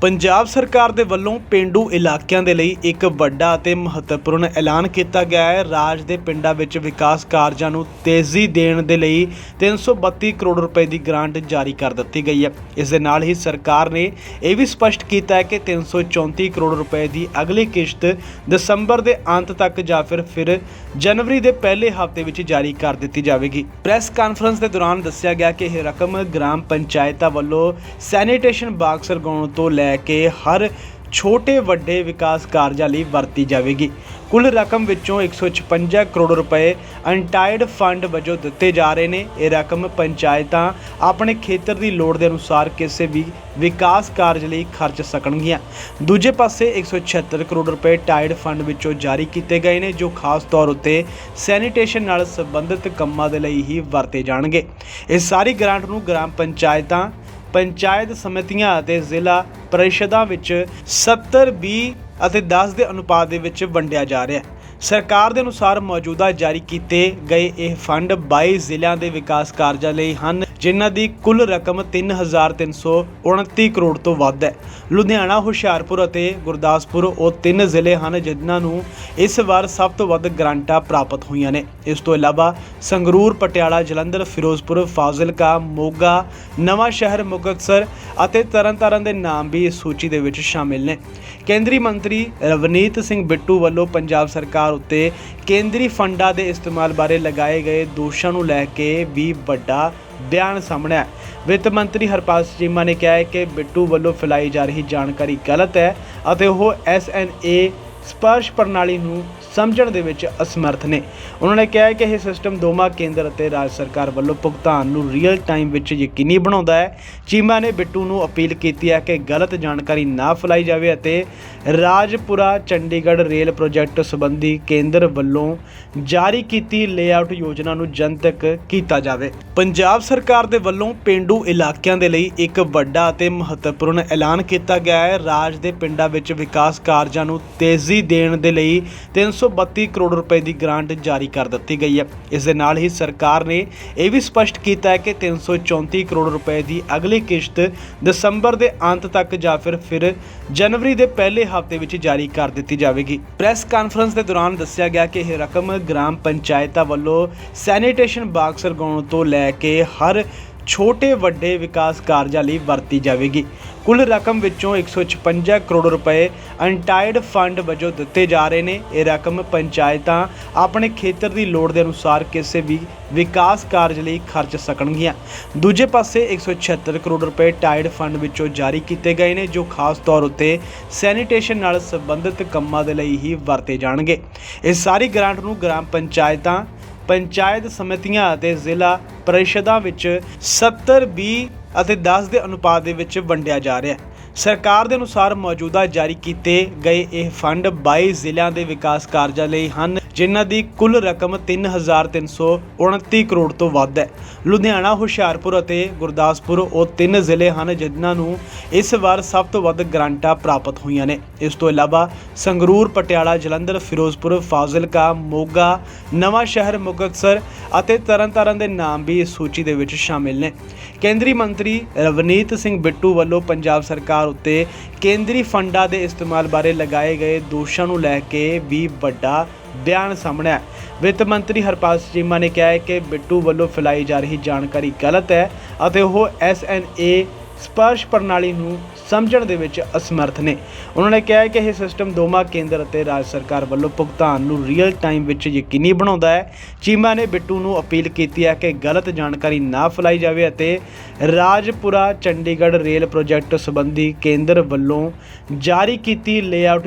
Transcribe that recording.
ਪੰਜਾਬ ਸਰਕਾਰ ਦੇ ਵੱਲੋਂ ਪਿੰਡੂ ਇਲਾਕਿਆਂ ਦੇ ਲਈ ਇੱਕ ਵੱਡਾ ਅਤੇ ਮਹੱਤਵਪੂਰਨ ਐਲਾਨ ਕੀਤਾ ਗਿਆ ਹੈ। ਰਾਜ ਦੇ ਪਿੰਡਾਂ ਵਿੱਚ ਵਿਕਾਸ ਕਾਰਜਾਂ ਨੂੰ ਤੇਜ਼ੀ ਦੇਣ ਦੇ ਲਈ 332 ਕਰੋੜ ਰੁਪਏ ਦੀ ਗ੍ਰਾਂਟ ਜਾਰੀ ਕਰ ਦਿੱਤੀ ਗਈ ਹੈ। ਇਸ ਦੇ ਨਾਲ ਹੀ ਸਰਕਾਰ ਨੇ ਇਹ ਵੀ ਸਪਸ਼ਟ ਕੀਤਾ ਹੈ ਕਿ 334 ਕਰੋੜ ਰੁਪਏ ਦੀ ਅਗਲੀ ਕਿਸ਼ਤ ਦਸੰਬਰ ਦੇ ਅੰਤ ਤੱਕ ਜਾਂ ਫਿਰ ਫਿਰ ਜਨਵਰੀ ਦੇ ਪਹਿਲੇ ਹਫ਼ਤੇ ਵਿੱਚ ਜਾਰੀ ਕਰ ਦਿੱਤੀ ਜਾਵੇਗੀ। ਪ੍ਰੈਸ ਕਾਨਫਰੰਸ ਦੇ ਦੌਰਾਨ ਦੱਸਿਆ ਗਿਆ ਕਿ ਇਹ ਰਕਮ ਗ੍ਰਾਮ ਪੰਚਾਇਤਾਂ ਵੱਲੋਂ ਸੈਨੀਟੇਸ਼ਨ ਬਾਕਸ ਲਗਾਉਣ ਤੋਂ ਲੈ ਲੈ ਕੇ ਹਰ ਛੋਟੇ ਵੱਡੇ ਵਿਕਾਸ ਕਾਰਜਾਂ ਲਈ ਵਰਤੀ ਜਾਵੇਗੀ। ਕੁੱਲ ਰਕਮ ਵਿੱਚੋਂ 156 ਕਰੋੜ ਰੁਪਏ ਅਨਟਾਈਡ ਫੰਡ ਵਜੋਂ ਦਿੱਤੇ ਜਾ ਰਹੇ ਨੇ। ਇਹ ਰਕਮ ਪੰਚਾਇਤਾਂ ਆਪਣੇ ਖੇਤਰ ਦੀ ਲੋੜ ਦੇ ਅਨੁਸਾਰ ਕਿਸੇ ਵੀ ਵਿਕਾਸ ਕਾਰਜ ਲਈ ਖਰਚ ਸਕਣਗੀਆਂ। ਦੂਜੇ ਪਾਸੇ 176 ਕਰੋੜ ਰੁਪਏ ਟਾਈਡ ਫੰਡ ਵਿੱਚੋਂ ਜਾਰੀ ਕੀਤੇ ਗਏ ਨੇ, ਜੋ ਖਾਸ ਤੌਰ ਉੱਤੇ ਸੈਨੀਟੇਸ਼ਨ ਨਾਲ ਸੰਬੰਧਿਤ ਕੰਮਾਂ ਦੇ ਲਈ ਹੀ ਵਰਤੇ ਜਾਣਗੇ। ਇਹ ਸਾਰੀ ਗ੍ਰਾਂਟ ਨੂੰ ਗ੍ਰਾਮ ਪੰਚਾਇਤਾਂ ਪੰਚਾਇਤ ਸਮਿਤੀਆਂ ਅਤੇ ਜ਼ਿਲ੍ਹਾ ਪਰਿਸ਼ਦਾਂ ਵਿੱਚ 70 20 ਅਤੇ 10 ਦੇ ਅਨੁਪਾਤ ਦੇ ਵਿੱਚ ਵੰਡਿਆ ਜਾ ਰਿਹਾ ਹੈ। ਸਰਕਾਰ ਦੇ ਅਨੁਸਾਰ ਮੌਜੂਦਾ ਜਾਰੀ ਕੀਤੇ ਗਏ ਇਹ ਫੰਡ 22 ਜ਼ਿਲ੍ਹਿਆਂ ਦੇ ਵਿਕਾਸ ਕਾਰਜਾਂ ਲਈ ਹਨ। ਜਿਨ੍ਹਾਂ ਦੀ ਕੁੱਲ ਰਕਮ 3329 ਕਰੋੜ ਤੋਂ ਵੱਧ ਹੈ। ਲੁਧਿਆਣਾ, ਹੁਸ਼ਿਆਰਪੁਰ ਅਤੇ ਗੁਰਦਾਸਪੁਰ ਉਹ ਤਿੰਨ ਜ਼ਿਲ੍ਹੇ ਹਨ ਜਿਨ੍ਹਾਂ ਨੂੰ ਇਸ ਵਾਰ ਸਭ ਤੋਂ ਵੱਧ ਗ੍ਰਾਂਟਾਂ ਪ੍ਰਾਪਤ ਹੋਈਆਂ ਨੇ। ਇਸ ਤੋਂ ਇਲਾਵਾ ਸੰਗਰੂਰ, ਪਟਿਆਲਾ, ਜਲੰਧਰ, ਫਿਰੋਜ਼ਪੁਰ, ਫਾਜ਼ਿਲਕਾ, ਮੋਗਾ, ਨਵਾਂ ਸ਼ਹਿਰ ਮੁਕਤਸਰ ਅਤੇ ਤਰਨਤਾਰਨ ਦੇ ਨਾਮ ਵੀ ਇਸ ਸੂਚੀ ਦੇ ਵਿੱਚ ਸ਼ਾਮਿਲ ਨੇ। ਕੇਂਦਰੀ ਮੰਤਰੀ ਰਵਨੀਤ ਸਿੰਘ ਬਿੱਟੂ ਵੱਲੋਂ ਪੰਜਾਬ ਸਰਕਾਰ ਉੱਤੇ ਕੇਂਦਰੀ ਫੰਡਾਂ ਦੇ ਇਸਤੇਮਾਲ ਬਾਰੇ ਲਗਾਏ ਗਏ ਦੋਸ਼ਾਂ ਨੂੰ ਲੈ ਕੇ ਵੀ ਵੱਡਾ ਬਿਆਨ ਸਾਹਮਣੇ ਆਇਆ ਵਿੱਤ ਮੰਤਰੀ ਹਰਪਾਲ ਚੀਮਾ ਨੇ ਕਿਹਾ ਹੈ ਕਿ ਬਿੱਟੂ ਵੱਲੋਂ ਫੈਲਾਈ ਜਾ ਰਹੀ ਜਾਣਕਾਰੀ ਗਲਤ ਹੈ ਅਤੇ ਉਹ ਐਸਐਨਏ ਸਪਰਸ਼ ਪ੍ਰਣਾਲੀ ਨੂੰ ਸਮਝਣ ਦੇ ਵਿੱਚ ਅਸਮਰਥ ਨੇ। ਉਹਨਾਂ ਨੇ ਕਿਹਾ ਕਿ ਇਹ ਸਿਸਟਮ ਦੋਵਾਂ ਕੇਂਦਰ ਅਤੇ ਰਾਜ ਸਰਕਾਰ ਵੱਲੋਂ ਭੁਗਤਾਨ ਨੂੰ ਰੀਅਲ ਟਾਈਮ ਵਿੱਚ ਯਕੀਨੀ ਬਣਾਉਂਦਾ ਹੈ। ਚੀਮਾ ਨੇ ਬਿੱਟੂ ਨੂੰ ਅਪੀਲ ਕੀਤੀ ਹੈ ਕਿ ਗਲਤ ਜਾਣਕਾਰੀ ਨਾ ਫੈਲਾਈ ਜਾਵੇ ਅਤੇ ਰਾਜਪੁਰਾ ਚੰਡੀਗੜ੍ਹ ਰੇਲ ਪ੍ਰੋਜੈਕਟ ਸੰਬੰਧੀ ਕੇਂਦਰ ਵੱਲੋਂ ਜਾਰੀ ਕੀਤੀ ਲੇਆਊਟ ਯੋਜਨਾ ਨੂੰ ਜਨਤਕ ਕੀਤਾ ਜਾਵੇ। ਪੰਜਾਬ ਸਰਕਾਰ ਦੇ ਵੱਲੋਂ ਪਿੰਡੂ ਇਲਾਕਿਆਂ ਦੇ ਲਈ ਇੱਕ ਵੱਡਾ ਅਤੇ ਮਹੱਤਵਪੂਰਨ ਐਲਾਨ ਕੀਤਾ ਗਿਆ ਹੈ। ਰਾਜ ਦੇ ਪਿੰਡਾਂ ਵਿੱਚ ਵਿਕਾਸ ਕਾਰਜਾਂ ਨੂੰ ਤੇਜ਼ੀ ਦੇਣ ਦੇ ਲਈ 332 ਕਰੋੜ ਰੁਪਏ ਦੀ ਗ੍ਰਾਂਟ ਜਾਰੀ ਕਰ ਦਿੱਤੀ ਗਈ ਹੈ। ਇਸ ਦੇ ਨਾਲ ਹੀ ਸਰਕਾਰ ਨੇ ਇਹ ਵੀ ਸਪਸ਼ਟ ਕੀਤਾ ਹੈ ਕਿ 334 ਕਰੋੜ ਰੁਪਏ ਦੀ ਅਗਲੀ ਕਿਸ਼ਤ ਦਸੰਬਰ ਦੇ ਅੰਤ ਤੱਕ ਜਾਂ ਫਿਰ ਫਿਰ ਜਨਵਰੀ ਦੇ ਪਹਿਲੇ ਹਫ਼ਤੇ ਵਿੱਚ ਜਾਰੀ ਕਰ ਦਿੱਤੀ ਜਾਵੇਗੀ। ਪ੍ਰੈਸ ਕਾਨਫਰੰਸ ਦੇ ਦੌਰਾਨ ਦੱਸਿਆ ਗਿਆ ਕਿ ਇਹ ਰਕਮ ਗ੍ਰਾਮ ਪੰਚਾਇਤਾਂ ਵੱਲੋਂ ਸੈਨੀਟੇਸ਼ਨ ਬਾਕਸ ਲਗਾਉਣ ਤੋਂ ਲੈ ਕੇ ਹਰ ਛੋਟੇ ਵੱਡੇ ਵਿਕਾਸ ਕਾਰਜਾਂ ਲਈ ਵਰਤੀ ਜਾਵੇਗੀ। ਕੁੱਲ ਰਕਮ ਵਿੱਚੋਂ 156 ਕਰੋੜ ਰੁਪਏ ਅਨਟਾਈਡ ਫੰਡ ਵਜੋਂ ਦਿੱਤੇ ਜਾ ਰਹੇ ਨੇ। ਇਹ ਰਕਮ ਪੰਚਾਇਤਾਂ ਆਪਣੇ ਖੇਤਰ ਦੀ ਲੋੜ ਦੇ ਅਨੁਸਾਰ ਕਿਸੇ ਵੀ ਵਿਕਾਸ ਕਾਰਜ ਲਈ ਖਰਚ ਸਕਣਗੀਆਂ। ਦੂਜੇ ਪਾਸੇ 176 ਕਰੋੜ ਰੁਪਏ ਟਾਈਡ ਫੰਡ ਵਿੱਚੋਂ ਜਾਰੀ ਕੀਤੇ ਗਏ ਨੇ, ਜੋ ਖਾਸ ਤੌਰ ਉੱਤੇ ਸੈਨੀਟੇਸ਼ਨ ਨਾਲ ਸੰਬੰਧਿਤ ਕੰਮਾਂ ਦੇ ਲਈ ਹੀ ਵਰਤੇ ਜਾਣਗੇ। ਇਹ ਸਾਰੀ ਗ੍ਰਾਂਟ ਨੂੰ ਗ੍ਰਾਮ ਪੰਚਾਇਤਾਂ, ਪੰਚਾਇਤ ਸਮਿਤੀਆਂ ਅਤੇ ਜ਼ਿਲ੍ਹਾ ਪਰਿਸ਼ਦਾਂ ਵਿੱਚ 70 20 ਅਤੇ 10 ਦੇ ਅਨੁਪਾਤ ਦੇ ਵਿੱਚ ਵੰਡਿਆ ਜਾ ਰਿਹਾ ਹੈ। ਸਰਕਾਰ ਦੇ ਅਨੁਸਾਰ ਮੌਜੂਦਾ ਜਾਰੀ ਕੀਤੇ ਗਏ ਇਹ ਫੰਡ 22 ਜ਼ਿਲ੍ਹਿਆਂ ਦੇ ਵਿਕਾਸ ਕਾਰਜਾਂ ਲਈ ਹਨ, ਜਿਨ੍ਹਾਂ ਦੀ ਕੁੱਲ ਰਕਮ 3329 ਕਰੋੜ ਤੋਂ ਵੱਧ ਹੈ। ਲੁਧਿਆਣਾ, ਹੁਸ਼ਿਆਰਪੁਰ ਅਤੇ ਗੁਰਦਾਸਪੁਰ ਉਹ ਤਿੰਨ ਜ਼ਿਲ੍ਹੇ ਹਨ ਜਿਨ੍ਹਾਂ ਨੂੰ ਇਸ ਵਾਰ ਸਭ ਤੋਂ ਵੱਧ ਗ੍ਰਾਂਟਾਂ ਪ੍ਰਾਪਤ ਹੋਈਆਂ ਨੇ। ਇਸ ਤੋਂ ਇਲਾਵਾ ਸੰਗਰੂਰ, ਪਟਿਆਲਾ, ਜਲੰਧਰ, ਫਿਰੋਜ਼ਪੁਰ, ਫਾਜ਼ਿਲਕਾ, ਮੋਗਾ ਨਵਾਂ ਸ਼ਹਿਰ ਮੁਕਤਸਰ ਅਤੇ ਤਰਨਤਾਰਨ ਦੇ ਨਾਮ ਵੀ ਇਸ ਸੂਚੀ ਦੇ ਵਿੱਚ ਸ਼ਾਮਿਲ ਨੇ। ਕੇਂਦਰੀ ਮੰਤਰੀ ਰਵਨੀਤ ਸਿੰਘ ਬਿੱਟੂ ਵੱਲੋਂ ਪੰਜਾਬ ਸਰਕਾਰ ਉੱਤੇ ਕੇਂਦਰੀ ਫੰਡਾਂ ਦੇ ਇਸਤੇਮਾਲ ਬਾਰੇ ਲਗਾਏ ਗਏ ਦੋਸ਼ਾਂ ਨੂੰ ਲੈ ਕੇ ਵੀ ਵੱਡਾ ਬਿਆਨ ਸਾਹਮਣੇ ਆਇਆ। ਵਿੱਤ ਮੰਤਰੀ ਹਰਪਾਲ ਚੀਮਾ ਨੇ ਕਿਹਾ ਹੈ ਕਿ ਬਿੱਟੂ ਵੱਲੋਂ ਫੈਲਾਈ ਜਾ ਰਹੀ ਜਾਣਕਾਰੀ ਗਲਤ ਹੈ ਅਤੇ ਉਹ ਐਸਐਨਏ ਸਪਰਸ਼ ਪ੍ਰਣਾਲੀ ਨੂੰ ਸਮਝਣ ਦੇ ਵਿੱਚ ਅਸਮਰਥ ਨੇ। ਉਹਨਾਂ ਨੇ ਕਿਹਾ ਕਿ ਇਹ ਸਿਸਟਮ ਦੋਵਾਂ ਕੇਂਦਰ ਅਤੇ ਰਾਜ ਸਰਕਾਰ ਵੱਲੋਂ ਭੁਗਤਾਨ ਨੂੰ ਰੀਅਲ ਟਾਈਮ ਵਿੱਚ ਯਕੀਨੀ ਬਣਾਉਂਦਾ ਹੈ। ਚੀਮਾ ਨੇ ਬਿੱਟੂ ਨੂੰ ਅਪੀਲ ਕੀਤੀ ਹੈ ਕਿ ਗਲਤ ਜਾਣਕਾਰੀ ਨਾ ਫੈਲਾਈ ਜਾਵੇ ਅਤੇ ਰਾਜਪੁਰਾ ਚੰਡੀਗੜ੍ਹ ਰੇਲ ਪ੍ਰੋਜੈਕਟ ਸੰਬੰਧੀ ਕੇਂਦਰ ਵੱਲੋਂ ਜਾਰੀ ਕੀਤੀ ਲੇਆਊਟ